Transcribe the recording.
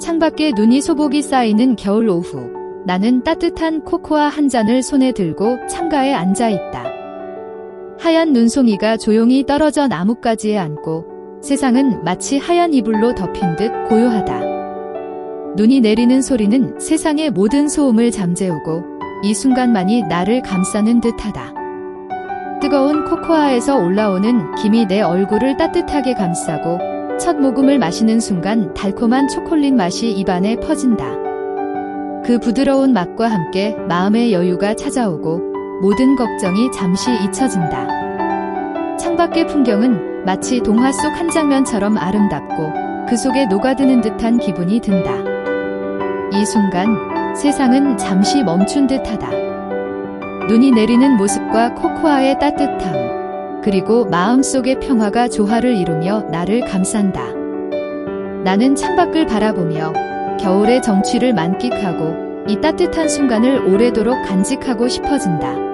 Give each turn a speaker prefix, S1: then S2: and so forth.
S1: 창밖에 눈이 소복이 쌓이는 겨울 오후. 나는 따뜻한 코코아 한 잔을 손에 들고 창가에 앉아 있다. 하얀 눈송이가 조용히 떨어져 나뭇가지에 앉고 세상은 마치 하얀 이불로 덮인 듯 고요하다. 눈이 내리는 소리는 세상의 모든 소음을 잠재우고 이 순간만이 나를 감싸는 듯하다. 뜨거운 코코아에서 올라오는 김이 내 얼굴을 따뜻하게 감싸고 첫 모금을 마시는 순간 달콤한 초콜릿 맛이 입안에 퍼진다. 그 부드러운 맛과 함께 마음의 여유가 찾아오고 모든 걱정이 잠시 잊혀진다. 창밖의 풍경은 마치 동화 속 한 장면처럼 아름답고 그 속에 녹아드는 듯한 기분이 든다. 이 순간 세상은 잠시 멈춘 듯하다. 눈이 내리는 모습과 코코아의 따뜻함, 그리고 마음속의 평화가 조화를 이루며 나를 감싼다. 나는 창밖을 바라보며 겨울의 정취를 만끽하고 이 따뜻한 순간을 오래도록 간직하고 싶어진다.